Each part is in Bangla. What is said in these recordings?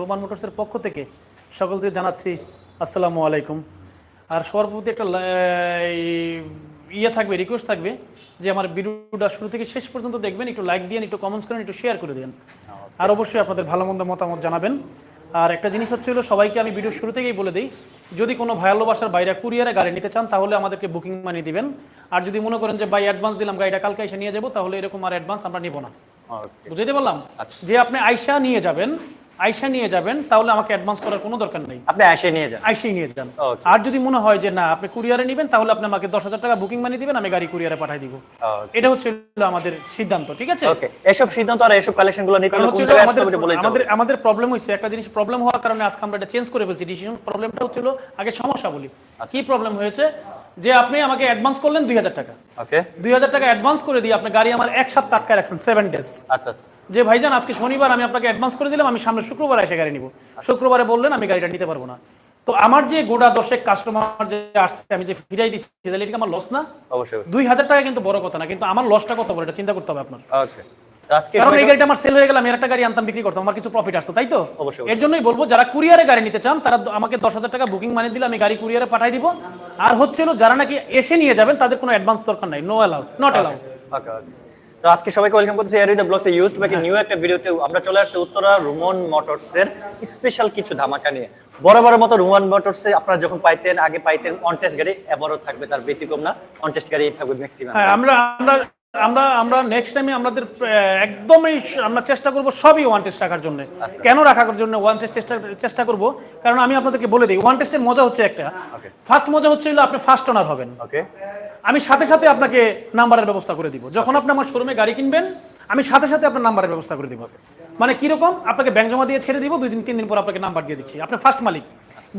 রোমান মোটরসের পক্ষ থেকে সকলকে জানাচ্ছি আসসালামু আলাইকুম। আর সবার প্রতি একটা ইয়ে থাকবে রিকোয়েস্ট থাকবে যে আমার ভিডিওটা শুরু থেকে শেষ পর্যন্ত দেখবেন একটু লাইক দিন একটু কমেন্টস করেন একটু শেয়ার করে দিন আর অবশ্যই আপনাদের ভালো মন্দ মতামত জানাবেন। আর একটা জিনিস হচ্ছে হলো সবাইকে আমি ভিডিও শুরু থেকেই বলে দিই যদি কোনো ভালোবাসার বাইরে কুরিয়ারে গাড়ি নিতে চান তাহলে আমাদেরকে বুকিং মানি দিবেন। আর যদি মনে করেন যে ভাই অ্যাডভান্স দিলাম গাড়িটা কালকে এসে নিয়ে যাব তাহলে এরকম আর অ্যাডভান্স আমরা নিব না। বুঝতে পারলাম? যে আপনি আয়সা নিয়ে যাবেন আয়সা নিয়ে যাবেন তাহলে আমাকে অ্যাডভান্স করার কোনো দরকার নেই। আপনি এসে নিয়ে যান। আইসেই নিয়ে যান। আর যদি মনে হয় যে না আপনি কুরিয়ারে নেবেন তাহলে আপনি আমাকে দশ হাজার টাকা বুকিং মানি দিবেন আমি গাড়ি কুরিয়ারে পাঠিয়ে দিব। এটা হচ্ছে আমাদের সিদ্ধান্ত ঠিক আছে? ওকে এসব সিদ্ধান্ত আর এসব কালেকশনগুলো নিতে হলে কোন জায়গায় আমাদের আসতে হবে বলে আমাদের আমাদের প্রবলেম হয়েছে একটা জিনিস প্রবলেম হওয়ার কারণে আজকে আমরা এটা চেঞ্জ করে ফেলছি। ডিসিশন প্রবলেমটা হচ্ছিল আগে সমস্যা বলি। আচ্ছা। কি প্রবলেম হয়েছে? যে আপনি আমাকে অ্যাডভান্স করলেন দুই হাজার টাকা। ওকে দুই হাজার টাকা অ্যাডভান্স করে দিয়ে আপনি গাড়ি আমার এক সপ্তাহ আটকায় রাখছেন সেভেন ডেজ আচ্ছা আচ্ছা। যে ভাইজান আজকে শনিবার আমি আপনাকে অ্যাডভান্স করে দিলাম আমি সামনে শুক্রবার এসে গাড়ি নিব। শুক্রবারে বললেন আমি গাড়িটা নিতে পারব না। তো আমার যে গোটা দশেক কাস্টমার যে আসছে আমি যে ফিরাই দিচ্ছি তাহলে এটা আমার লস না? অবশ্যই দুই হাজার টাকা কিন্তু বড় কথা না কিন্তু আমার লসটা কত বড় এটা চিন্তা করতে হবে আপনার। ওকে কারণ এই গাড়িটা আমার সেল হয়ে গেলে আমি একটা গাড়ি আনতাম বিক্রি করতাম আমার কিছু প্রফিট আসতো তাই তো? অবশ্যই, এর জন্যই বলব যারা কুরিয়ারে গাড়ি নিতে চান তারা আমাকে দশ হাজার টাকা বুকিং মানে দিলে আমি গাড়ি কুরিয়ারে পাঠাই দিব। আর হচ্ছে হলো যারা নাকি এসে নিয়ে যাবেন তাদের কোনো অ্যাডভান্স দরকার নাই no allow not allow okay okay তো আজকে সবাইকে ওয়েলকাম করতেছি এর the blogs used back new একটা ভিডিওতে আমরা চলে আসছে উত্তরা রুমন মোটরস এর স্পেশাল কিছু ধামাকা নিয়ে। বড় বড় মতো রুমন মোটরস আপনারা যখন পাইতেন, আগে পাইতেন অনটেস্ট গাড়ি, এবারও থাকবে তার ব্যতিক্রম না। অনটেস্ট গাড়ি থাকবে ম্যাক্সিমাম আমরা আমরা আমরা আমরা নেক্সট টাইমে আমাদের একদমই আমরা চেষ্টা করব সবই ওয়ান টেস্ট রাখার জন্য। আচ্ছা। কেন রাখার জন্য ওয়ান টেস্ট চেষ্টা চেষ্টা করব? কারণ আমি আপনাদেরকে বলে দিই ওয়ান টেস্টের মজা হচ্ছে একটা। ফার্স্ট মজা হচ্ছে হলো আপনি ফার্স্ট ওনার হবেন। ওকে আমি সাথে সাথে আপনাকে নাম্বারের ব্যবস্থা করে দিব। যখন আপনি আমার শোরুমে গাড়ি কিনবেন আমি সাথে সাথে আপনার নাম্বারের ব্যবস্থা করে দিব। মানে কীরকম আপনাকে ব্যাংক জমা দিয়ে ছেড়ে দিব দুই দিন তিন দিন পর আপনাকে নাম্বার দিয়ে দিচ্ছি। আপনি ফার্স্ট মালিক।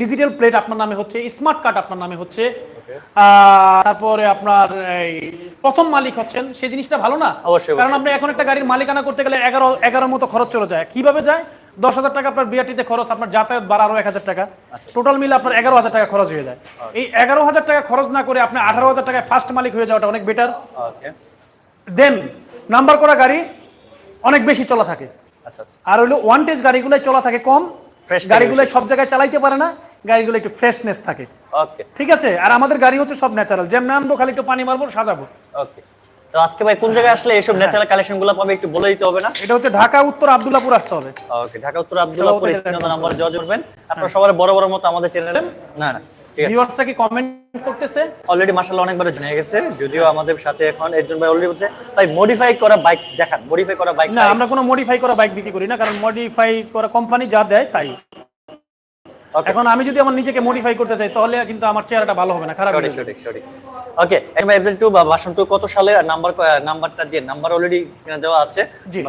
ডিজিটাল প্লেট আপনার নামে হচ্ছে স্মার্ট কার্ড আপনার নামে হচ্ছে তারপরে আপনার এই প্রথম মালিক হচ্ছেন সেই জিনিসটা ভালো না? অবশ্যই, কারণ আপনি এখন একটা গাড়ির মালিকানা করতে গেলে এগারো এগারোর মতো খরচ চলে যায়। কীভাবে যায়? দশ হাজার টাকা আপনার বিআরটিতে খরচ আপনার যাতায়াত বাড়া আরও এক হাজার টাকা। টোটাল মিলে আপনার এগারো হাজার টাকা খরচ হয়ে যায়। এই এগারো হাজার টাকা খরচ না করে আপনি আঠারো হাজার টাকায় ফার্স্ট মালিক হয়ে যাওয়াটা অনেক বেটার দেন নাম্বার করা গাড়ি অনেক বেশি চলা থাকে। আচ্ছা আচ্ছা। আর হইল ওয়ান টেজ গাড়িগুলো চলা থাকে কম। গাড়িগুলো সব জায়গায় চালাইতে পারে না। গাড়িগুলো একটু ফ্রেশনেস থাকে। ওকে ঠিক আছে? আর আমাদের গাড়ি হচ্ছে সব ন্যাচারাল যেমন আনব খালি একটু পানি মারবো সাজাবো। ওকে তো আজকে ভাই কোন জায়গায় আসলে এসব ন্যাচারাল কালেকশনগুলো পাবে একটু বলে দিতে হবে না? এটা হচ্ছে ঢাকা উত্তর আবদুল্লাপুর আসতে হবে। ওকে ঢাকা উত্তর আব্দুল্লাহপুর নাম্বার যোগাযোগ করবেন। আপনারা সবার বড় বড় মতো আমাদের চ্যানেলে না না ভিউয়ার্সরা কি কমেন্ট করতেছে? অলরেডি মাশাআল্লাহ অনেকবার জেনে গেছে যদিও আমাদের সাথে এখন একজন ভাই অলরেডি বলছে ভাই মডিফাই করা বাইক দেখান মডিফাই করা বাইক না আমরা কোনো মডিফাই করা বাইক বিক্রি করি না কারণ মডিফাই করা কোম্পানি যা দেয় তাই। এখন আমি যদি আমার নিজেকে মডিফাই করতে চাই তাহলে কিন্তু আমার চেহারাটা ভালো হবে না খারাপ হবে সঠিক সঠিক। ওকে এবার এফজেড টু বা বাসন টু কত সালে? নাম্বার নাম্বারটা দিয়ে নাম্বার অলরেডি স্ক্রিনে দেওয়া আছে।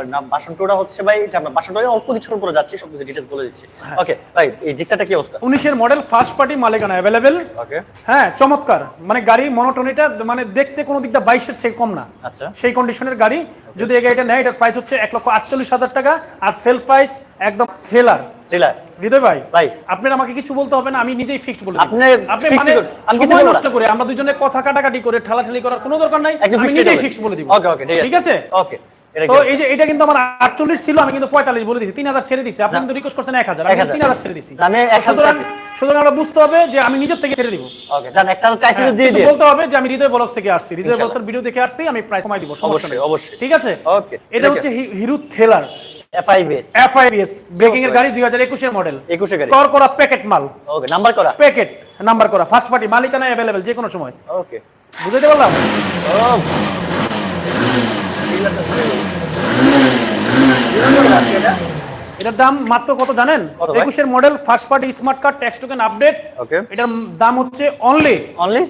নাম- বাসন টুটা হচ্ছে ভাই এটা আমরা বাসন টুটা অল্প কিছুক্ষণ পরে যাচ্ছি সব কিছু ডিটেলস বলে দিচ্ছি। ওকে ভাই এই জিক্সাটা কি অবস্থা? উনিশের মডেল ফার্স্ট পার্টি মালিকানা অ্যাভেলেবেল ওকে হ্যাঁ চমৎকার। মানে গাড়ি মনোটনিটা মানে দেখতে কোনো দিকটা বাইশের থেকে কম না। আচ্ছা। সেই কন্ডিশনের গাড়ি। যদি এই গাড়িটা নেয় এটার প্রাইস হচ্ছে এক লক্ষ আটচল্লিশ হাজার টাকা আর সেল প্রাইস একদম থ্রিলার থ্রিলার হৃদয় ভাই ভাই। আপনার আমাকে কিছু বলতে হবে না আমি নিজেই ফিক্সড বলে। আপনি আপনি মানে সময় নষ্ট করে আমরা দুজনে কথা কাটাকাটি করে ঠালাঠালি করার কোনো দরকার নাই আমি নিজেই ফিক্সড বলে দিব। ওকে ওকে ঠিক আছে। ওকে তো কি এই যে এটা কিন্তু আমার আটচল্লিশ ছিল আমি কিন্তু পঁয়তাল্লিশ বলে ছেড়ে আপনি কিন্তু রিকোয়েস্ট করছেন এক হাজার আমি 1000 ছেড়ে দিচ্ছি আমি 1000 সুতরাং আমরা বুঝতে হবে যে আমি নিজের থেকে ছেড়ে দিব। ওকে জান একটা চাইছি হ্যাঁ, দিয়ে কিন্তু বলতে হবে যে আমি হৃদয় ব্লগস থেকে আসছি। হৃদয় ব্লগসের ভিডিও দেখে আসছি আমি প্রায় সময় দিব সমস্যা নেই। অবশ্যই। ঠিক আছে? ওকে, এটা এটা হচ্ছে হি- হিরো থেলার এফআইবিএস এফআইবিএস ব্রেকিং এর গাড়ি মডেল 21 এর গাড়ি। কর করা প্যাকেট মাল। ওকে নাম্বার করা। প্যাকেট নাম্বার করা। ফার্স্ট পার্টি মালিকানা যে কোনো সময়। ওকে। বুঝাইতে পারলাম? ও থ্রিলারটা ধরে গেল। থ্রিলার করা আজকে এটা? এটার দাম মাত্র কত জানেন? একুশের model first party smart card tax token update okay এটার দাম হচ্ছে অনলি অনলি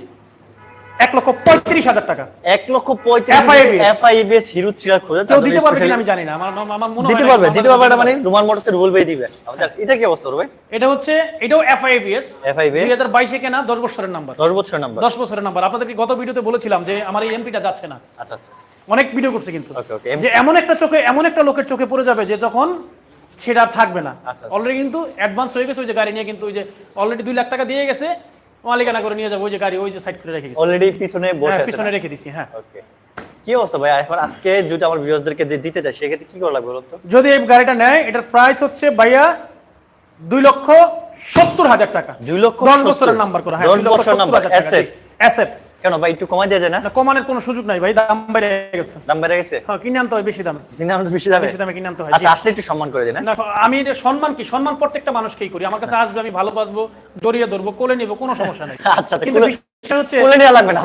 এক লক্ষ পঁয়ত্রিশ হাজার টাকা। এক লক্ষ পঁয়ত্রিশ FIBS এফআইবিএস হিরো থ্রিলার খোঁজে কেউ দিতে পারবে কিনা আমি জানি না। আমার আমার মনে দিতে পারবে দিতে পারবে না মানে রোমান বাই দিবে। আচ্ছা, এটা কি অবস্থা এটা হচ্ছে এটাও এফআইবিএস বাইশে কেনা দশ বছরের নাম্বার 10 বছর নাম্বার দশ বছরের নাম্বার আপনাদেরকে গত ভিডিওতে বলেছিলাম যে আমার এই এমপিটা যাচ্ছে না। আচ্ছা আচ্ছা। অনেক ভিডিও করছে কিন্তু. যে এমন একটা চোখে এমন একটা লোকের চোখে পড়ে যাবে যে যখন সেটা আর থাকবে না। আচ্ছা, আচ্ছা। অলরেডি কিন্তু অ্যাডভান্স হয়ে গেছে ওই যে গাড়ি নিয়ে কিন্তু ওই যে অলরেডি দুই লাখ টাকা দিয়ে গেছে। মালিকানা করে নিয়ে যাব ওই যে গাড়ি ওই যে সাইড করে রেখে দিছি। অলরেডি পিছনে বসে হ্যাঁ, আছে পিছনে রেখে দিছি হ্যাঁ। ওকে কি অবস্থা ভাই? এখন আজকে যদি আমার ভিউয়ারদেরকে দিতে চাই সেক্ষেত্রে কি করা লাগবে বলতো যদি এই গাড়িটা নেয় এটার প্রাইস হচ্ছে ভাইয়া দুই লক্ষ সত্তর হাজার টাকা। দুই লক্ষ দশ বছরের নাম্বার করা হ্যাঁ দশ দুই লক্ষ বছরের সত্তর নাম্বার, হাজার টাকা asset। অ্যাসেট কেন ভাই একটু কমাই দেওয়া যায় না? কমানোর কোনো সুযোগ নাই ভাই দাম বেড়ে গেছে। দাম বেড়ে গেছে? হ্যাঁ কিনে আনতে হয় বেশি দামে। দিন আমাদের বেশি দামে? বেশি দামে কিনে আনতে হয় আচ্ছা আসলে একটু সম্মান করে দিন হ্যাঁ? না আমি এটা সম্মান কি? সম্মান প্রত্যেকটা মানুষকেই করি। আমার কাছে আসবে আমি ভালোবাসবো জড়িয়ে ধরবো কোলে নিবো কোনো সমস্যা নেই। আচ্ছা, আচ্ছা, কিন্তু বিষয় হচ্ছে কোলে নেওয়া লাগবে না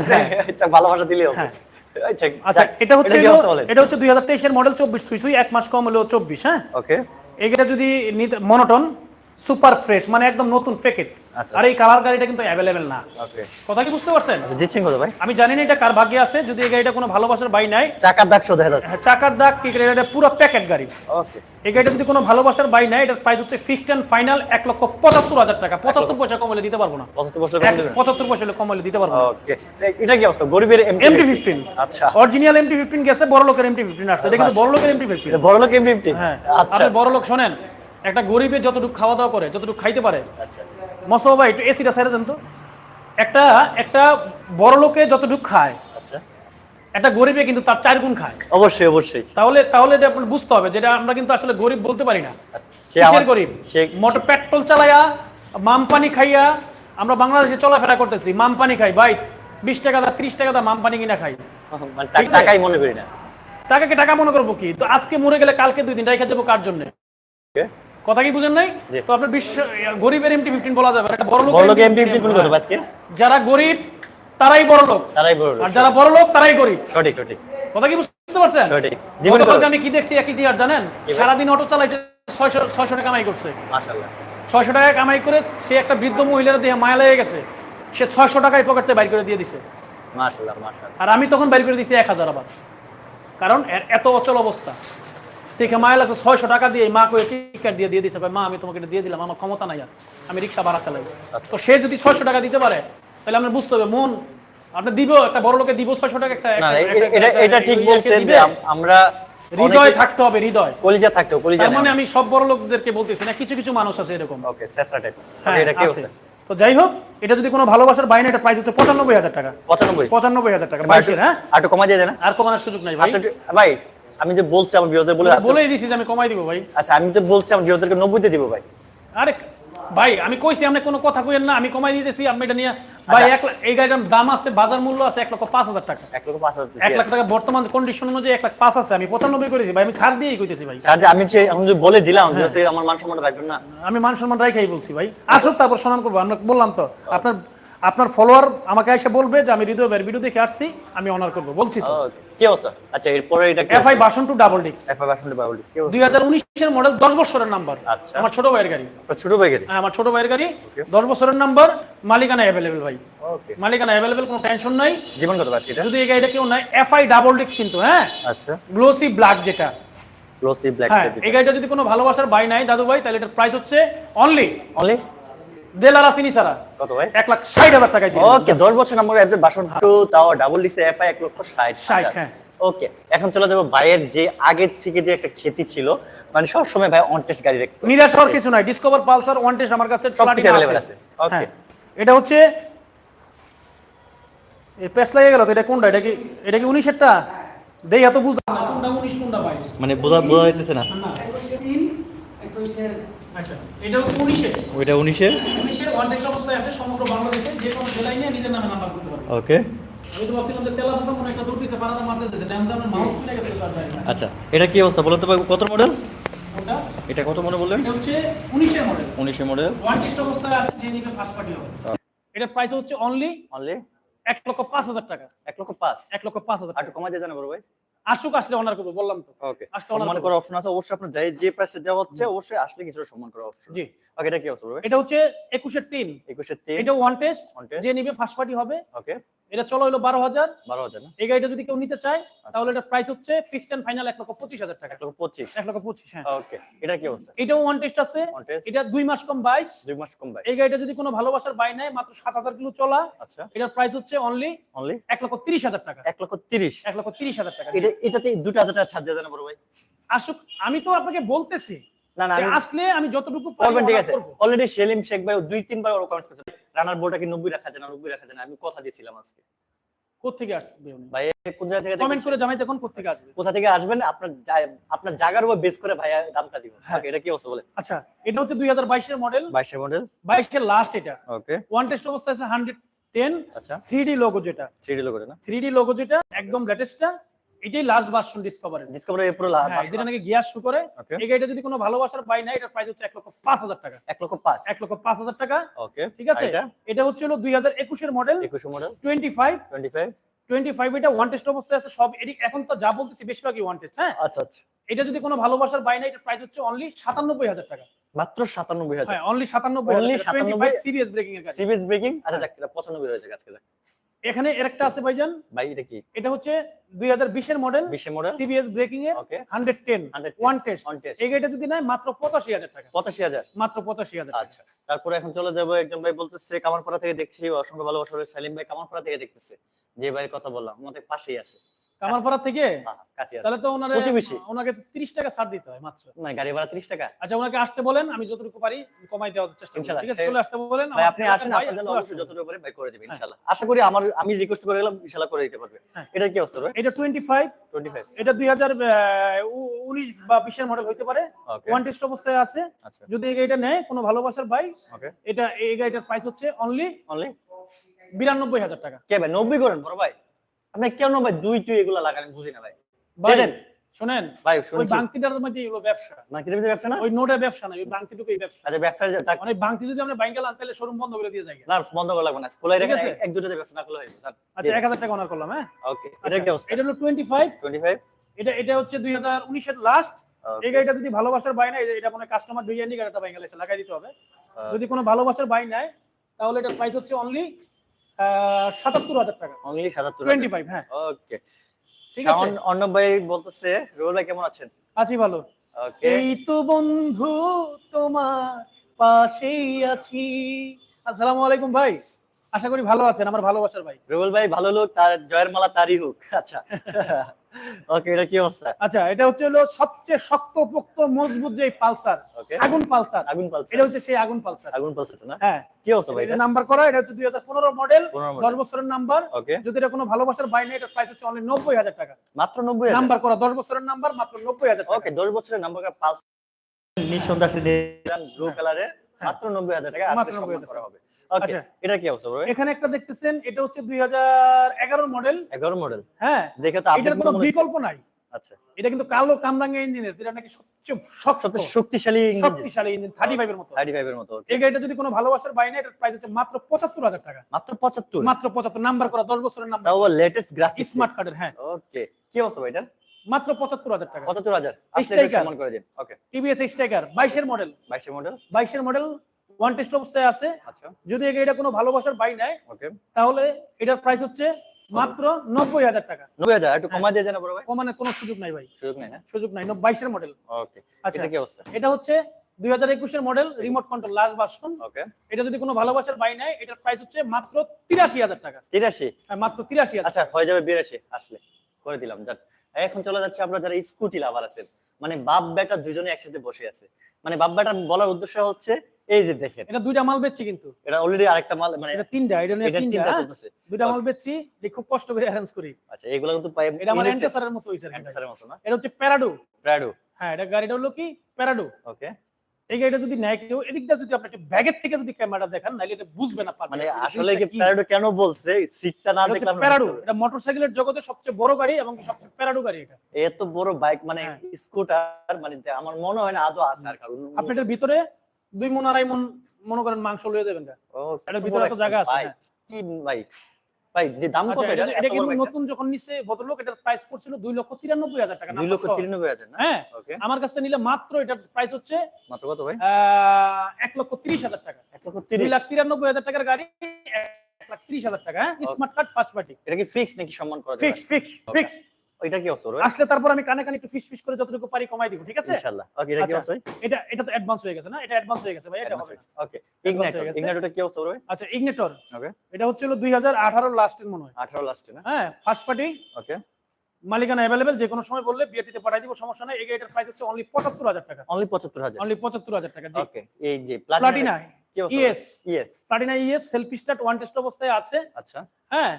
এটা ভালোবাসা হবে হ্যাঁ। আচ্ছা আচ্ছা এটা হচ্ছে? এটা হচ্ছে দুই হাজার তেইশের মডেল চব্বিশ সুই সুই এক মাস কম হলো চব্বিশ হ্যাঁ? ওকে এইটা যদি মনোটন সুপার ফ্রেশ মানে একদম নতুন প্যাকেট। আচ্ছা। আর এই কালার গাড়িটা কিন্তু অ্যাভেলেবেল না। কথা কি বুঝতে পারছেন? আচ্ছা, দিচ্ছেন কত ভাই? আমি জানি না এটা কার ভাগ্যে আছে যদি এই গাড়িটা কোনো ভালোবাসার বাই নাই। চাকার দাগ শো দেখা যাচ্ছে। হ্যাঁ, চাকার দাগ কি এটা পুরো প্যাকেট গাড়ি। ওকে এই গাড়িটা যদি কোনো ভালোবাসার বাই নাই এটার প্রাইস হচ্ছে ফিক্সড এন্ড ফাইনাল এক লক্ষ পঁচাত্তর হাজার টাকা। পঁচাত্তর পয়সা কমলে দিতে পারব না। পঁচাত্তর এক- পঁচাত্তর পয়সা কমলে দিতে পারব ওকে এটা কি অবস্থা? গরিবের এমটি ফিফটিন আচ্ছা। অরিজিনাল এমটি ফিফটিন গেছে বড় লোকের এমটি ফিফটিন আসছে। এটা কিন্তু বড় লোকের এমটি ফিফটিন বড় লোক এমটি হ্যাঁ। আচ্ছা। আপনি বড় লোক শোনেন একটা গরিবের যতটুকু খাওয়া দাওয়া করে যতটুকু খাইতে পারে আচ্ছা। মশো ভাই একটু এসিটা ছেড়ে দেন তো। একটা একটা বড় লোকে যতটুকু খায় আচ্ছা। একটা গরিবে কিন্তু তার চার গুণ খায়। অবশ্যই অবশ্যই। তাহলে তাহলে এটা বুঝতে হবে যেটা আমরা কিন্তু আসলে গরিব বলতে পারি না। আচ্ছা, গরিব? মোটর পেট্রোল চালাইয়া মাম পানি খাইয়া আমরা বাংলাদেশে চলাফেরা করতেছি মাম পানি খাই ভাই বিশ টাকা দা ত্রিশ টাকা দা মাম পানি কিনা খাই। মানে টাকাই মনে করি না। টাকাকে টাকা মনে করব কি? তো আজকে মরে গেলে কালকে দুই দিন রেখে যাব কার জন্য? কথা কি বুঝেন নাই? তো আপনার বিশ্ব গরিবের এমটি ফিফটিন বলা যাবে একটা বড় লোক বড় লোক এমটি কোন কত আজকে। যারা গরিব তারাই বড় লোক তারাই বড় লোক আর যারা বড় লোক তারাই গরিব। সঠিক সঠিক। কথা কি বুঝতে পারছেন? সঠিক। আমি কি দেখছি একই দিয়ার জানেন? সারাদিন অটো চালাইছে ছয়শো ছয়শো টাকা কামাই করছে। মাশাআল্লাহ। ছয়শো টাকা কামাই করে সে একটা বৃদ্ধ মহিলার দিয়ে মায়া লেগে গেছে। সে ছয়শো টাকায় পকেটে বাইর করে দিয়ে দিছে। মাশাআল্লাহ মাশাআল্লাহ। আর আমি তখন বাইর করে দিছি এক হাজার আবার। কারণ এত অচল অবস্থা। দেখে মায়া লাগছে ছয়শো টাকা দিয়ে মা করে টিকিট দিয়ে দিয়ে কয়, মা আমি তোমাকে দিয়ে দিলাম আমার ক্ষমতা নাই আর আমি রিক্সা ভাড়া চালাই। আচ্ছা। তো সে যদি ছয়শো টাকা দিতে পারে তাহলে আমরা বুঝতে হবে মন আপনি দিব একটা বড় লোকে দিব ছয়শো টাকা একটা না এটা ঠিক বলছেন আমরা হৃদয় থাকতে হবে হৃদয়। কলিজা থাকতো কলিজা মানে আমি সব বড় লোকদেরকে বলতেছি না কিছু কিছু মানুষ আছে এরকম। ওকে চেষ্টা টাইপ হ্যাঁ এটা কি আছে। তো যাই হোক এটা যদি কোনো ভালোবাসার বাইরে এটা প্রাইস হচ্ছে পঁচানব্বই হাজার টাকা। 95 পঁচানব্বই হাজার টাকা বাইশের হ্যাঁ? আর একটু কমাই দিয়ে দেন। আর কমানোর সুযোগ নাই ভাই। ভাই আমি যে বলছি আমার ভিউয়ারদের বলে আজকে- বলেই দিছি যে আমি কমাই দিব ভাই। আচ্ছা আমি তো বলছি আমার ভিউয়ারদেরকে 90 তে দিব ভাই। আরে ভাই আমি কইছি আপনি কোনো কথা কইেন না আমি কমাই দিতেছি আপনি এটা নিয়ে ভাই আচ্ছা। এক লাখ এই গাড়িটার দাম আছে বাজার মূল্য আছে এক লক্ষ পাঁচ হাজার টাকা। এক লক্ষ পাঁচ হাজার এক লাখ টাকা বর্তমান কন্ডিশন অনুযায়ী এক লাখ পাঁচ আছে আমি পঁচানব্বই করেছি ভাই আমি ছাড় দিয়েই কইতেছি ভাই। যে আমি যে আমি যে বলে দিলাম হ্যাঁ। ভিউয়ারদের আমার মান সম্মান রাখবেন না। আমি মান সম্মান রাখাই বলছি ভাই। আসুক তারপর সম্মান করব। আমরা বললাম তো আপনার আপনার ফলোয়ার আমাকে এসে বলবে যে আমি হৃদয় ভাইয়ের ভিডিও দেখে আসছি আমি অনার করব। বলছি তো। কি অবস্থা? আচ্ছা এরপরে এটা এফআই বাসন টু ডাবল ডিক্স এফআই বাবুল কি অবস্থা? দুই হাজার উনিশের মডেল দশ বছরের নাম্বার আচ্ছা। আমার ছোট ভাইয়ের গাড়ি। ছোট ভাই গেলি হ্যাঁ, আমার ছোট ভাইয়ের গাড়ি। দশ বছরের নাম্বার মালিকানা অ্যাভেলেবেল ভাই। ওকে মালিকানা অ্যাভেলেবেল কোনো টেনশন নাই। জীবন কত আজকে এটা? যদি এই গাড়িটা কেউ নাই এফআই ডাবল ডিক্স কিন্তু হ্যাঁ? আচ্ছা। গ্লোসি ব্ল্যাক যেটা। গ্লোসি ব্ল্যাক হ্যাঁ এই গাড়িটা যদি কোনো ভালোবাসার বাই নাই দাদু ভাই তাহলে এটার প্রাইস হচ্ছে অনলি অনলি দেলারা চিনি সারা কত ভাই? এক লাখ ষাট হাজার টাকায় দিয়ে ওকে 10 বছর নম্বর এফজেড বাসন টু তাও ডাবল ডিক্স এফআই 1 লক্ষ 60 ষাট, হাজার। হ্যাঁ। ওকে এখন চলে যাব ভাইয়ের যে আগের থেকে যে একটা খ্যাতি ছিল মানে সব ভাই অন গাড়ি রাখতো নিরাশ হওয়ার কিছু নাই। ডিসকভার পালসার ওয়ান আমার কাছে সব platinum কিছু available আছে। Okay. হ্যাঁ। এটা হচ্ছে এই পেস লাগে গেল তো এটা কোনটা? এটা কি এটা কি দেই এত বুঝ কোনটা উনিশ কোনটা বাইশ? মানে বোঝা বোঝা যাইতেছে না। আচ্ছা এটা হচ্ছে উনিশের ওইটা উনিশের ওয়ান অবস্থায় আছে সমগ্র বাংলাদেশে যে কোনো জেলায় নিয়ে নিজের নামে নাম্বার করতে পারবে ওকে। আমি তো ভাবছিলাম যে তেলা পোকা একটা দৌড় পাড়াতে মারতে দিতে জান জান মাউস কিনে গেছে আচ্ছা এটা কি অবস্থা কত মডেল এটা কত মডেল বললেন? এটা হচ্ছে উনিশের মডেল উনিশের মডেল ওয়ান অবস্থায় আছে যে নিবে ফার্স্ট পার্টি হবে। এটার প্রাইস হচ্ছে অনলি অনলি এক লক্ষ পাঁচ হাজার টাকা। 1 লক্ষ 5 এক লক্ষ পাঁচ হাজার টাকা। দিয়ে ভাই। আসুক আসলে অনার করব বললাম তো। ওকে সম্মান করার অপশন আছে অবশ্যই আপনার যাই যে প্রাইসে দেওয়া হচ্ছে অবশ্যই আসলে কিছু সম্মান করার অপশন জি। ওকে এটা কি অপশন এটা হচ্ছে একুশের তিন। 21 এর 3 এটা ওয়ান টেস্ট। যে নিবে ফার্স্ট পার্টি হবে। ওকে এটা চলো হলো বারো হাজার। 12000 না? এই গাড়িটা যদি কেউ নিতে চায় তাহলে এটা প্রাইস হচ্ছে ফিক্সড এন্ড ফাইনাল এক লক্ষ পঁচিশ হাজার টাকা। 1 লক্ষ 25 এক লক্ষ পঁচিশ হ্যাঁ। ওকে এটা কি অবস্থা? এটাও ওয়ান টেস্ট আছে। এটা দুই মাস কম বাইশ। দুই মাস কম ভাই এই গাড়িটা যদি কোনো ভালোবাসার বাই নেয় মাত্র সাত হাজার কিলো চলা। আচ্ছা। এটার প্রাইস হচ্ছে অনলি অনলি এক লক্ষ তিরিশ হাজার টাকা। 1 লক্ষ 30 এক লক্ষ তিরিশ হাজার টাকা। এটা এটাতে 2000 টাকা ছাড় দিয়ে জানা বড় ভাই। আসুক আমি তো আপনাকে বলতেছি না না আসলে আমি যতটুকু পারি ঠিক আছে। অলরেডি সেলিম শেখ ভাই দুই তিনবার ওর কমেন্টস করেছে। রানার বোর্ডটাকে 90 রাখা যায় না 90 রাখা যায় না? আমি কথা দিয়েছিলাম আজকে। কোথেকে আসবে ভাই কোন জায়গা থেকে কমেন্ট করে জানাই দেখুন কোথেকে আসবে। কোথা থেকে আসবেন? আপনার আপনার জায়গার উপর বেস করে ভাইয়া দামটা দিব। হ্যাঁ। এটা কি অবস্থা বলেন? আচ্ছা এটা হচ্ছে মডেল বাইশের মডেল লাস্ট এটা। ওকে ওয়ান টেস্ট অবস্থায় আছে হান্ড্রেড টেন আচ্ছা। থ্রি ডি লোগো যেটা। থ্রি ডি লোগো না? থ্রি লোগো যেটা একদম লেটেস্টটা এটাই লাস্ট ভার্সন ডিসকভারের ডিসকভারি এ প্রো হ্যাঁ যেটা নাকি গিয়ার শু করে. এই গাড়িটা যদি কোনো ভালোবাসার পাই না এটার প্রাইস হচ্ছে এক লক্ষ পাঁচ হাজার টাকা। এক লক্ষ পাঁচ। এক লক্ষ পাঁচ হাজার টাকা। ওকে ঠিক আছে? এটা এটা হচ্ছে হলো দুই হাজার একুশের মডেল একুশ model twenty five twenty five twenty five এটা ওয়ান টেস্ট অবস্থায় আছে সব এদিক এখন তো যা বলতেছি বেশিরভাগই ওয়ান টেস্ট হ্যাঁ? আচ্ছা আচ্ছা। এটা যদি কোনো ভালোবাসার বাই না এটার প্রাইস হচ্ছে অনলি সাতানব্বই হাজার টাকা। মাত্র সাতানব্বই হাজার। হ্যাঁ অনলি সাতানব্বই ফাইভ 97 সিবিএস ব্রেকিং এর গাড়ি। সিবিএস ব্রেকিং আচ্ছা যাক এটা পঁচানব্বই হয়েছে আজকে যাক। এখানে এর একটা আছে ভাইজান। ভাই এটা কি? এটা হচ্ছে দুই এর বিশের মডেল বিশের মডেল সিবিএস ব্রেকিং এর হান্ড্রেড টেন 110 ওয়ান টেস্ট এই গাড়িটা যদি নেয় মাত্র পঁচাশি হাজার টাকা। পঁচাশি হাজার? মাত্র পঁচাশি হাজার টাকা। আচ্ছা তারপরে এখন চলে যাব। একজন ভাই বলতেছে কামারপাড়া থেকে দেখছি অসংখ্য ভালোবাসা সালিম ভাই কামারপাড়া থেকে দেখতেছে। যে ভাইয়ের কথা বললাম আমাদের পাশেই আছে। কামারপাড়া থেকে? হ্যাঁ, তাহলে তো ওনারে ওনাকে তিরিশ টাকা ছাড় দিতে হয় মাত্র। মানে গাড়ি ভাড়া ত্রিশ টাকা। আচ্ছা ওনাকে আসতে বলেন আমি যতটুকু পারি কমাই দেওয়ার চেষ্টা করব। ঠিক আছে চলে আসতে বলেন ভাই আপনি আসেন আপনার জন্য অবশ্যই যতটুকু পারে ভাই করে দিবেন হ্যাঁ। ইনশাআল্লাহ আশা করি আমার আমি রিকোয়েস্ট করে গেলাম ইনশাআল্লাহ করে দিতে পারবে। হ্যাঁ। এটা কি অবস্থা রয় এটা টোয়েন্টি ফাইভ 25 এটা দুই হাজার উনিশ বা বিশের মডেল হইতে পারে। ওয়ান টেস্ট অবস্থায় আছে। আচ্ছা। যদি এই গাড়িটা নেয় কোনো ভালোবাসার ভাই এটা এই গাড়িটার প্রাইস হচ্ছে অনলি অনলি বিরানব্বই হাজার টাকা। কে ভাই 90 করেন বড় ভাই? আপনি কেন ভাই? দুই টুই এগুলা লাগান বুঝি না ভাই। দেন। শোনেন ভাই ওই বাংতিটার মধ্যে এগুলো ব্যবসা। ব্যবসা না? ওই নোটে ব্যবসা না ওই বাংতিটুকুই ব্যবসা। আচ্ছা ব্যবসা মানে বাংতি যদি আমরা বাইঙ্গাল আনতে হলে শোরুম বন্ধ করে দিয়ে যাই। না বন্ধ করা লাগবে না। খোলাই রেখে। এক দুটো ব্যবসা না হয়ে আচ্ছা এক হাজার টাকা অনার করলাম হ্যাঁ? ওকে এটা কি অবস্থা? এটা হলো টোয়েন্টি ফাইভ 25 এটা এটা হচ্ছে দুই হাজার উনিশের লাস্ট. এই গাড়িটা যদি ভালোবাসার বাই নেয় এটা কোনো কাস্টমার ডিজাইন গাড়িটা বাইঙ্গাল এসে লাগাই দিতে হবে। যদি কোনো ভালোবাসার বাই নেয় তাহলে এটা প্রাইস হচ্ছে অনলি সাতাত্তর হাজার টাকা। অনলি 77 টোয়েন্টি ফাইভ হ্যাঁ। ওকে ঠিক আছে। অর্ণব ভাই বলতেছে রোল ভাই কেমন আছেন? আছি ভালো। ওকে এই তো বন্ধু তোমার পাশেই আছি। আসসালামু আলাইকুম ভাই। আশা করি ভালো আছেন আমার ভালোবাসার ভাই। রুবেল ভাই ভালো লোক তার জয়ের মালা তারই হোক। আচ্ছা। ওকে এটা কি অবস্থা? আচ্ছা এটা হচ্ছে হলো সবচেয়ে শক্ত পোক্ত মজবুত যে পালসার আগুন পালসার। আগুন পালসার। এটা হচ্ছে সেই আগুন পালসার। আগুন পালসার না? হ্যাঁ। কি অবস্থা ভাই এটা এটা? নাম্বার করা এটা হচ্ছে দুই হাজার পনেরো মডেল 15 model। দশ বছরের নাম্বার যদি এটা কোনো ভালোবাসার বাই নেই এটার প্রাইস হচ্ছে অনলি নব্বই হাজার টাকা। মাত্র 90 নাম্বার করা দশ বছরের নাম্বার মাত্র নব্বই হাজার টাকা। ওকে 10 বছরের নাম্বার করা পালসার। নিঃসন্দেহে ব্লু কালারে মাত্র 90000 টাকা 90,000 সম্মান করা হবে। ওকে আচ্ছা। এটা কি অবস্থা ভাই? এখানে একটা দেখতেছেন এটা হচ্ছে দুই হাজার এগারো মডেল 11 মডেল হ্যাঁ দেখে তো এটার আপনি কোনো বিকল্প নাই। আচ্ছা। এটা কিন্তু কালো কামরাঙ্গা ইঞ্জিনের যেটা নাকি সবচেয়ে সবচেয়ে শক্তিশালী ইঞ্জিন। শক্তিশালী ইঞ্জিন থার্টি ফাইভ এর মতো। 35 এর মতো এই গাড়িটা যদি কোনো ভালোবাসার বাই নেই এটার প্রাইস হচ্ছে মাত্র পঁচাত্তর হাজার টাকা। মাত্র 75 মাত্র পঁচাত্তর নাম্বার করা দশ বছরের নাম্বার তাও লেটেস্ট গ্রাফিক্স স্মার্ট কার্ডের হ্যাঁ। ওকে কি অবস্থা ভাই এটা? মাত্র পঁচাত্তর হাজার টাকা। 75000 আসলে Striker। করে দিন। ওকে টিভিএস এক্সটাইগার বাইশের মডেল 22 মডেল বাইশের মডেল ওয়ান টেস্ট অবস্থায় আছে। আচ্ছা। যদি গাড়িটা কোনো ভালোবাসার বাই নেয় ওকে। তাহলে এটার প্রাইস হচ্ছে মাত্র নব্বই হাজার টাকা। 90000 একটু কমা দিয়ে জানা বড় ভাই? কমানোর কোনো সুযোগ নাই ভাই। সুযোগ নেই না সুযোগ নাই বাইশের মডেল ওকে আচ্ছা এটা কি অবস্থা? এটা হচ্ছে দুই হাজার একুশের model remote control last version okay. এটা যদি কোনো ভালোবাসার বাই নেয় এটার প্রাইস হচ্ছে মাত্র তিরাশি হাজার টাকা। 83 হ্যাঁ, মাত্র তিরাশি হাজার আচ্ছা হয়ে যাবে 82 আসলে করে দিলাম যান এখন চলে যাচ্ছে আমরা যারা স্কুটি লাভার আছেন মানে বাপ বেটা দুজনে একসাথে বসে আছে। মানে বাপ বেটা বলার উদ্দেশ্য হচ্ছে এই যে দেখেন। এটা দুইটা মাল বেচছি কিন্তু। এটা অলরেডি আরেকটা মাল মানে এটা তিনটা এটা নিয়ে তিনটা। হ্যাঁ? চলতেছে। দুইটা মাল বেচছি এটা খুব কষ্ট করে অ্যারেঞ্জ করি। আচ্ছা এগুলো কিন্তু পাই এটা আমার এন্টেসারের মতো হইছে। অ্যান্সারের মতো না? এটা হচ্ছে প্যারাডো প্রাডো হ্যাঁ এটা গাড়িটা হলো কি? প্যারাডো ওকে এই গাড়িটা যদি নেয় কেউ এদিক দিয়ে যদি আপনি ব্যাগের থেকে যদি ক্যামেরা দেখান নাহলে এটা বুঝবে না পারবে। মানে আসলে কি প্যারাডো কেন বলছে? সিটটা না এটা হচ্ছে দেখলে প্যারাডো এটা মোটরসাইকেলের জগতে সবচেয়ে বড় গাড়ি এবং সবচেয়ে প্যারাডো গাড়ি এটা। এত বড় বাইক মানে হ্যাঁ। স্কুটার মানে আমার মনে হয় না আদৌ আছে আর কারণ আপনি এটার ভিতরে দুই মন আড়াই মন মনে করেন মাংস লয়ে যাবেন এটা। কত ভিতরে একটা জায়গা আছে, হ্যাঁ। কি ভাই দি- দাম কত আচ্ছা, এটা? এটা এটা কিন্তু নতুন যখন নিছে ভদ্রলোক এটার প্রাইস পড়ছিল লক্ষ তিরানব্বই হাজার টাকা দুই নাম্বার লক্ষ সহ। তিরানব্বই হাজার না? হ্যাঁ ওকে আমার কাছ নিলে মাত্র এটার প্রাইস হচ্ছে মাত্র কত ভাই? আহ, এক লক্ষ তিরিশ হাজার টাকা। এক লক্ষ দুই তিরিশ লাখ তিরানব্বই হাজার টাকার গাড়ি এক লাখ তিরিশ হাজার টাকা স্মার্ট কার্ড ফার্স্ট পার্টি এটা কি ফিক্স নাকি সম্মান করা ফিক্স ফিক্স ফিক্স ওইটা কি অবস্থা আসলে তারপর আমি কানে কানে একটু ফিস ফিস করে যতটুকু পারি কমাই দিব ঠিক আছে? ইনশাআল্লাহ ওকে এটা কি আচ্ছা। ভাই এটা এটা তো অ্যাডভান্স হয়ে গেছে না? এটা অ্যাডভান্স হয়ে গেছে ভাই এটা হবে ওকে ইগনাইটর গেছে। ইগনাইটরটা কি ভাই আচ্ছা ইগনেটর ওকে এটা হচ্ছে হলো দুই হাজার আঠারো লাস্টের মনে হয়। 18 লাস্টে না? হ্যাঁ ফার্স্ট পার্টি ওকে মালিকানা অ্যাভেলেবেল যে কোনো সময় বললে বিয়েটিতে পাঠাই দিব সমস্যা নাই। এই গাড়িটার প্রাইস হচ্ছে অনলি পঁচাত্তর হাজার টাকা। অনলি 75000 অনলি পঁচাত্তর হাজার টাকা জি। ওকে এই যে প্লাটিনা কি ES yes Platina ES self start one test অবস্থায় আছে। আচ্ছা। হ্যাঁ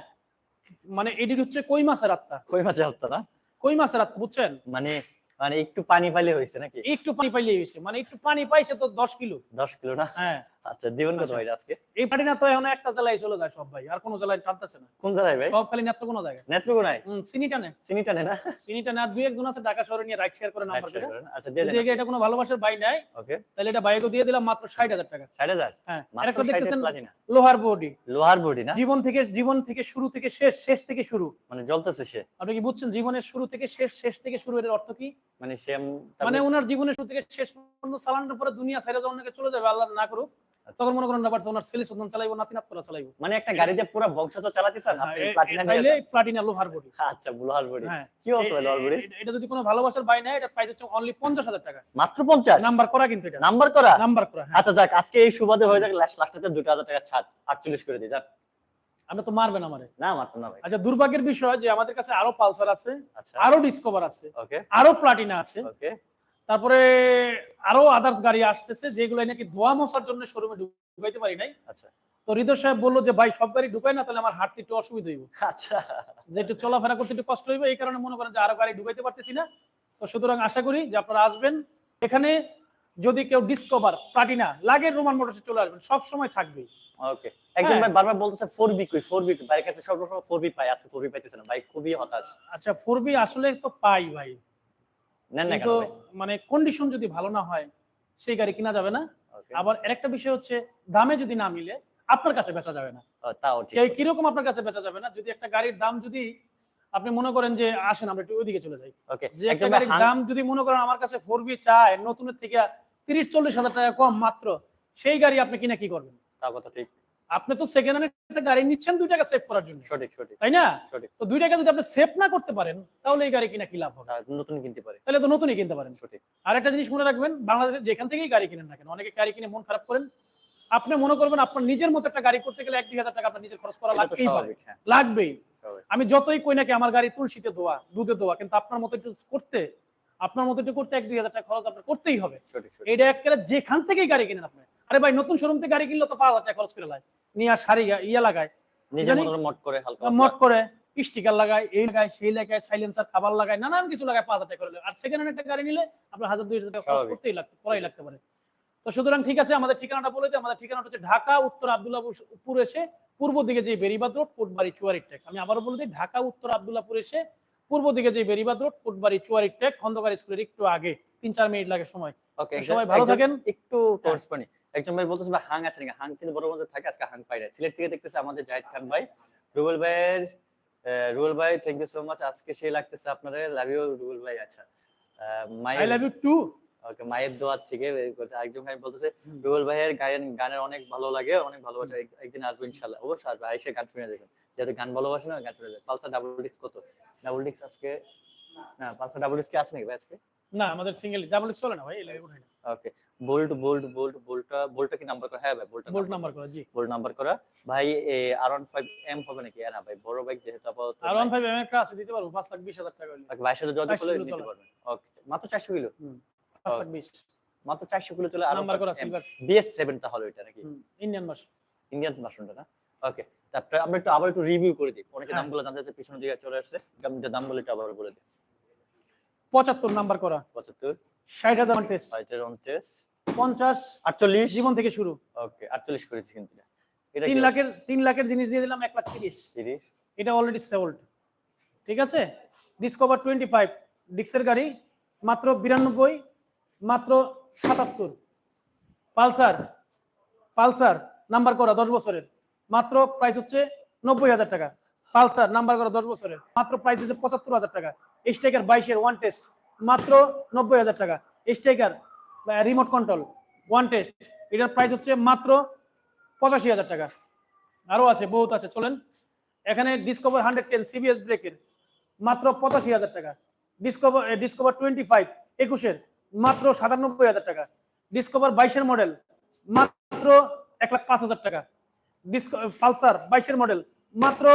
মানে এটি হচ্ছে কই মাছের আত্মা? কই মাছের আত্মা না? কই মাছের আত্মা বুঝছেন? মানে মানে একটু পানি পাইলে হয়েছে নাকি? একটু পানি পাইলে হয়েছে মানে একটু পানি পাইছে তো দশ কিলো। দশ কিলো না? হ্যাঁ। আচ্ছা দিবেন কত আচ্ছা। ভাই আজকে? এই পাটি না তো এখন একটা জেলায় চলে যায় সব ভাই আর কোনো জেলায় টানতেছে না। কোন জায়গায় ভাই? সব খালি নেত্র কোনো জায়গায়। নেত্রকোনায় হুম, চিনি টানে চিনি টানে না? চিনি টানে আর দুই একজন আছে ঢাকা শহরে নিয়ে শেয়ার করে নাম্বার করে। আচ্ছা দিয়ে দেন এটা কোনো ভালোবাসার বাই নেয় ওকে। তাহলে এটা দিয়ে দিলাম মাত্র ষাট হাজার টাকা। ষাট হাজার? হ্যাঁ মাত্র দেখতেছেন লোহার বডি। লোহার বডি না? জীবন থেকে জীবন থেকে শুরু থেকে শেষ শেষ থেকে শুরু। মানে জ্বলতেছে সে। আপনি কি বুঝছেন? জীবনের শুরু থেকে শেষ শেষ থেকে শুরু এর অর্থ কি? মানে সে মানে ওনার জীবনের শুরু থেকে শেষ পর্যন্ত চালানোর পরে দুনিয়া ছেড়ে যখন চলে যাবে আল্লাহ না করুক। তখন মনে করেন না পারছে ওনার ছেলে সন্তান চালাইবো নাতি নাতরা চালাইবো। মানে একটা গাড়িতে পুরো বংশ তো চালাতে চান আপনি প্লাটিনা নিয়ে তাইলে প্লাটিনা লোহার বডি। আচ্ছা লোহার বডি। হ্যাঁ কি অবস্থা লোহার বডি? এটা যদি কোনো ভালোবাসার বাই নেয় এটা প্রাইস হচ্ছে অনলি পঞ্চাশ হাজার টাকা। মাত্র পঞ্চাশ? নাম্বার করা কিন্তু এটা। নাম্বার করা? নাম্বার করা হ্যাঁ। আচ্ছা যাক আজকে এই সুবাদে হয়ে যাক লাস্ট লাস্টে দুটো হাজার টাকা ছাড় আটচল্লিশ করে দিই যাক। আপনি তো মারবেন আমারে। না মাত্র না ভাই। আচ্ছা দুর্ভাগ্যের বিষয় যে আমাদের কাছে আরও পালসার আছে আচ্ছা। আরও ডিসকভার আছে ওকে আরও প্লাটিনা আছে। ওকে তারপরে আরও আদার্স গাড়ি আসতেছে যেগুলো নাকি ধোয়া মশার জন্য শোরুমে ঢুকাইতে পারি নাই। আচ্ছা। তো হৃদয় সাহেব বলল যে ভাই সব গাড়ি ঢুকাই না তাহলে আমার হাঁটতে একটু অসুবিধা হইব। আচ্ছা। যে একটু চলাফেরা করতে একটু কষ্ট হইবে এই কারণে মনে করেন যে আরও গাড়ি ঢুকাইতে পারতেছি না। তো সুতরাং আশা করি যে আপনারা আসবেন। এখানে যদি কেউ ডিসকভার প্লাটিনা লাগে রোমান মোটরসে চলে আসবেন সব সময় থাকবে। ওকে। একজন হ্যাঁ। ভাই বারবার বলতেছে ফোর বি কই ফোর বি বাইরের কাছে সব সময় ফোর বি পাই আজকে ফোর বি পাইতেছে না ভাই খুবই হতাশ। আচ্ছা ফোর বি আসলে তো পাই ভাই। কিন্তু মানে কন্ডিশন যদি ভালো না হয় সেই গাড়ি কিনা যাবে না। আবার আরেকটা বিষয় হচ্ছে দামে যদি না মিলে আপনার কাছে বেচা যাবে না। তাও কীরকম আপনার কাছে বেচা যাবে না? যদি একটা গাড়ির দাম যদি আপনি মনে করেন যে আসেন আমরা একটু ওইদিকে চলে যাই। ওকে যে একটা গাড়ির দাম যদি মনে করেন আমার কাছে ফোর বি চায় নতুনের থেকে তিরিশ চল্লিশ হাজার টাকা কম মাত্র সেই গাড়ি আপনি কিনা কি করবেন? তাও কথা ঠিক। আপনি তো সেকেন্ড হ্যান্ড একটা গাড়ি নিচ্ছেন দুই টাকা সেভ করার জন্য। সঠিক সঠিক। তাই না? সঠিক। তো দুই টাকা যদি আপনি সেভ না করতে পারেন তাহলে এই গাড়ি কিনা কি লাভ হবে? নতুন কিনতে পারে। তাহলে তো নতুনই কিনতে পারেন। সঠিক। আর একটা জিনিস মনে রাখবেন বাংলাদেশে যেখান থেকেই গাড়ি কিনেন না কেন অনেকে গাড়ি কিনে মন খারাপ করেন। আপনি মনে করবেন আপনার নিজের মতো একটা গাড়ি করতে গেলে এক দুই হাজার টাকা আপনার নিজের খরচ করা লাগবেই পারে। হ্যাঁ। লাগবেই। আমি যতই কই নাকি আমার গাড়ি তুলসীতে দোয়া দুধে দোয়া কিন্তু আপনার মতো একটু করতে আপনার মতো একটু করতে এক দুই হাজার টাকা খরচ আপনার করতেই হবে। এটা একেবারে যেখান থেকেই গাড়ি কিনেন আপনি। আরে ভাই নতুন শোরুম থেকে গাড়ি কিনলে তো পাঁচ হাজার টাকা খরচ করে লাগে নিয়ে আর শাড়ি ইয়ে লাগায়। করে মট করে। স্টিকার লাগায় এই লাগায় সেই লাগায় সাইলেন্সার খাবার লাগায় নানান কিছু লাগায় পাঁচ হাজার করে আর সেকেন্ড হ্যান্ড একটা গাড়ি নিলে আপনার হাজার দুই হাজার খরচ করতেই লাগতে করাই লাগতে পারে। তো সুতরাং ঠিক আছে আমাদের ঠিকানাটা বলে দিই। আমাদের ঠিকানাটা হচ্ছে ঢাকা উত্তর আবদুল্লাহপুর এসে পূর্ব দিকে যে বেরিবাদ রোড কোটবাড়ি চুয়ারি টেক আমি আবারও বলে দিই ঢাকা উত্তর আবদুল্লাহপুর এসে পূর্ব দিকে যে বেরিবাদ রোড কোটবাড়ি চুয়ারি টেক খন্দকার স্কুলের একটু আগে তিন চার মিনিট লাগে সময়। সবাই ভালো থাকেন। একটু কোর্স পানি একজন ভাই বলতেছে ভাই হাং আছে নাকি? হাং কিন্তু বড় মধ্যে থাকে আজকে হাং পাই না সিলেট থেকে দেখতেছে আমাদের জাহিদ খান ভাই। রুবেল ভাইয়ের রুবেল ভাই থ্যাংক ইউ সো মাচ আজকে সেই লাগতেছে আপনাদের লাভ ইউ রুবেল ভাই। আচ্ছা আহ, I love you too okay মায়ের দোয়ার থেকে আরেকজন ভাই বলতেছে। রুবেল ভাইয়ের গায়ের গানের অনেক ভালো লাগে অনেক ভালোবাসা। এক- একদিন আসব ইনশাল্লাহ। অবশ্যই আসবে। আইসে গান শুনে দেখবেন যেহেতু গান ভালোবাসে না গান শুনে যাবে পালসার ডাবল ডিস্ক কত? ডাবল ডিস্ক আজকে না পালসার ডাবল ডিস্ক আছে নাকি ভাই আজকে? না আমাদের সিঙ্গেল ডাবল চলে না ভাই এই লাগে উঠাই না। ওকে বোল্ট বোল্ট বোল্ট বোল্টটা বোল্টটা কি নাম্বার করা? হ্যাঁ ভাই বোল্টটা বোল্ট নাম্বার করা। জি। বোল্ট নাম্বার করা। ভাই আর ওয়ান ফাইভ এম হবে নাকি? না ভাই বড় বাইক যেহেতু আপাতত আর ওয়ান ফাইভ এম একটা আছে দিতে পারব পাঁচ লাখ বিশ হাজার টাকা ওকে ভাইয়ের সাথে যোগাযোগ 400 নিতে। পারবেন। ওকে মাত্র চারশো কিলো? পাঁচ লাখ বিশ। মাত্র চারশো কিলো চলে আর নাম্বার করা সিলভার বিএস সেভেন তাহলে এটা নাকি? ইন্ডিয়ান বাস ইন্ডিয়ান ভার্সনটা না? ওকে তারপরে আমরা একটু আবার একটু রিভিউ করে দিই। অনেকে হ্যাঁ। দামগুলো জানতে চাচ্ছে পিছনের দিকে চলে আসছে। দাম- দামগুলো একটু আবার বলে দিই। পঁচাত্তর নাম্বার করা। পঁচাত্তর। ষাট হাজার টেস্ট ছয়টের উনত্রিশ পঞ্চাশ। আটচল্লিশ। জীবন থেকে শুরু। ওকে আটচল্লিশ করেছি কিন্তু তিন লাখের তিন লাখের জিনিস দিয়ে দিলাম এক লাখ তিরিশ। তিরিশ। এটা অলরেডি সেভল্ড ঠিক আছে? ডিসকভার টোয়েন্টি ফাইভ ডিক্সের গাড়ি মাত্র বিরানব্বই মাত্র সাতাত্তর। পালসার পালসার নাম্বার করা দশ বছরের। মাত্র প্রাইস হচ্ছে নব্বই হাজার টাকা। পালসার নাম্বার করা দশ বছরের। মাত্র প্রাইস হচ্ছে পঁচাত্তর হাজার টাকা। স্টেকার বাইশের ওয়ান টেস্ট মাত্র নব্বই হাজার টাকা। Sticker remote control one test এটার প্রাইস হচ্ছে মাত্র পঁচাশি হাজার টাকা। আরও আছে, বহুত আছে, চলেন। এখানে ডিসকভার হান্ড্রেড টেন সিবিএস ব্রেকের মাত্র পঁচাশি হাজার টাকা। ডিসকভার ডিসকভার টোয়েন্টি ফাইভ একুশের, মাত্র সাতানব্বই হাজার টাকা। ডিসকভার বাইশের মডেল মাত্র এক লাখ পাঁচ হাজার টাকা। ডিসকো পালসার বাইশের মডেল মাত্র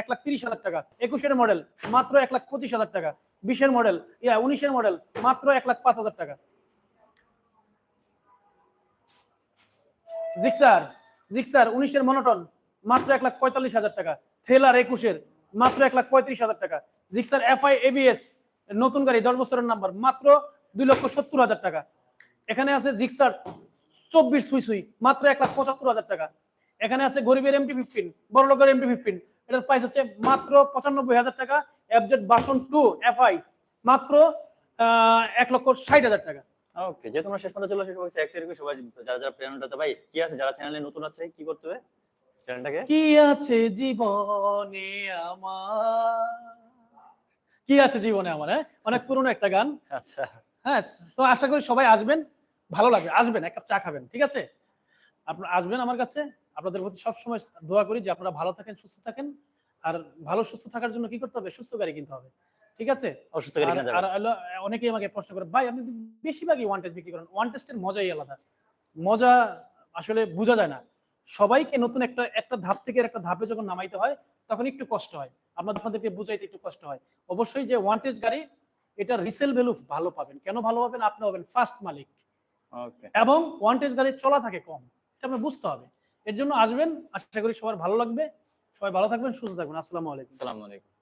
এক লাখ তিরিশ হাজার টাকা। একুশের মডেল, মাত্র এক লাখ পঁচিশ হাজার টাকা। বিশের মডেল, ইয়া, উনিশের মডেল, মাত্র এক লাখ পাঁচ হাজার টাকা। জিক্সার জিক্সার, উনিশের মনোটন, মাত্র এক লাখ পঁয়তাল্লিশ হাজার টাকা। থেলার একুশের, মাত্র এক লাখ পঁয়ত্রিশ হাজার টাকা। জিক্সার এফআই এবিএস নতুন গাড়ি, দশ বছরের নাম্বার, মাত্র দুই লক্ষ সত্তর হাজার টাকা। এখানে আছে জিক্সার চব্বিশ সুই সুই মাত্র এক লাখ পঁচাত্তর হাজার টাকা। এখানে আছে গরিবের এমটি ফিফটিন বড় লোকের এমটি ফিফটিন এটার প্রাইস হচ্ছে মাত্র পঁচানব্বই হাজার টাকা এফজেড বাসন টু এফআই মাত্র এক লক্ষ ষাট হাজার টাকা। ওকে যে তোমরা শেষ পর্যন্ত চলে আসে সবাই একটা সবাই যারা যারা প্রেরণাটা ভাই কি আছে? যারা চ্যানেলে নতুন আছে কি করতে হবে? চ্যানেলটাকে কি আছে জীবনে আমার? কি আছে জীবনে আমার হ্যাঁ? অনেক পুরনো একটা গান। আচ্ছা। হ্যাঁ তো আশা করি সবাই আসবেন ভালো লাগবে। আসবেন এক কাপ চা খাবেন ঠিক আছে? আপনারা আসবেন আমার কাছে? আপনাদের প্রতি সবসময় দোয়া করি যে আপনারা ভালো থাকেন সুস্থ থাকেন। আর ভালো সুস্থ থাকার জন্য কি করতে হবে? সুস্থ গাড়ি কিনতে হবে। ঠিক আছে? অসুস্থ আর- অনেকেই আমাকে প্রশ্ন করে ভাই আপনি বেশিরভাগই ওয়ান টেস্ট বিক্রি করেন। ওয়ান টেস্টের মজাই আলাদা। মজা আসলে বোঝা যায় না। সবাইকে নতুন একটা একটা ধাপ থেকে একটা ধাপে যখন নামাইতে হয় তখন একটু কষ্ট হয়। আপনাদের আপনাদেরকে বুঝাইতে একটু কষ্ট হয়। অবশ্যই যে ওয়ান টেস্ট গাড়ি এটা রিসেল ভ্যালু ভালো পাবেন। কেন ভালো পাবেন? আপনি হবেন ফার্স্ট মালিক। এবং ওয়ান টেস্ট গাড়ি চলা থাকে কম। এটা আপনার বুঝতে হবে। এর জন্য আসবেন। আশা করি সবার ভালো লাগবে। সবাই ভালো থাকবেন, সুস্থ থাকবেন। আসসালামু আলাইকুম। আসসালামু আলাইকুম।